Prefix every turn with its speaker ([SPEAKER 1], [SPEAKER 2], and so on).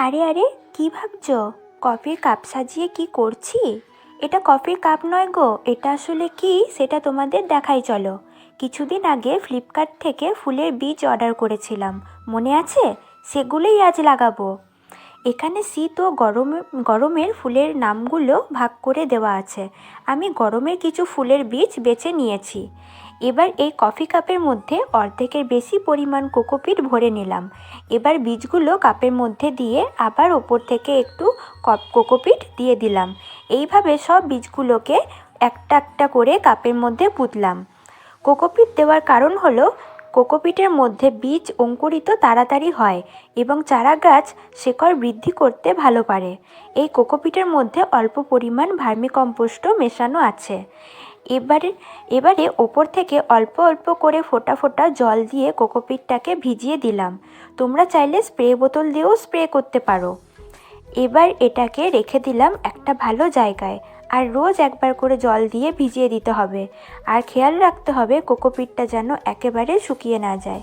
[SPEAKER 1] আরে আরে, কি ভাবছ? কফির কাপ সাজিয়ে কি করছি? এটা কফির কাপ নয় গো, এটা আসলে কি সেটা তোমাদের দেখাই চলো। কিছুদিন আগে ফ্লিপকার্ট থেকে ফুলের বীজ অর্ডার করেছিলাম, মনে আছে? সেগুলোই আজ লাগাবো। এখানে শীত ও গরম, গরমের ফুলের নামগুলো ভাগ করে দেওয়া আছে। আমি গরমের কিছু ফুলের বীজ বেছে নিয়েছি। এবার এই কফি কাপের মধ্যে অর্ধেকের বেশি পরিমাণ কোকোপিট ভরে নিলাম। এবার বীজগুলো কাপের মধ্যে দিয়ে আবার ওপর থেকে একটু কপ কোকোপিট দিয়ে দিলাম। এইভাবে সব বীজগুলোকে একটা একটা করে কাপের মধ্যে পুঁতলাম। কোকোপিট দেওয়ার কারণ হলো কোকোপিটের মধ্যে বীজ অঙ্কুরিত তাড়াতাড়ি হয় এবং চারা গাছ শেকড় বৃদ্ধি করতে ভালো পারে। এই কোকোপিটের মধ্যে অল্প পরিমাণ ভার্মিকম্পোস্টও মেশানো আছে। এবারে এবারে ওপর থেকে অল্প অল্প করে ফোটা ফোটা জল দিয়ে কোকোপিটটাকে ভিজিয়ে দিলাম। তোমরা চাইলে স্প্রে বোতল দিয়েও স্প্রে করতে পারো। এবার এটাকে রেখে দিলাম একটা ভালো জায়গায়। আর রোজ একবার করে জল দিয়ে ভিজিয়ে দিতে হবে। আর খেয়াল রাখতে হবে কোকোপিটটা যেন একেবারে শুকিয়ে না যায়।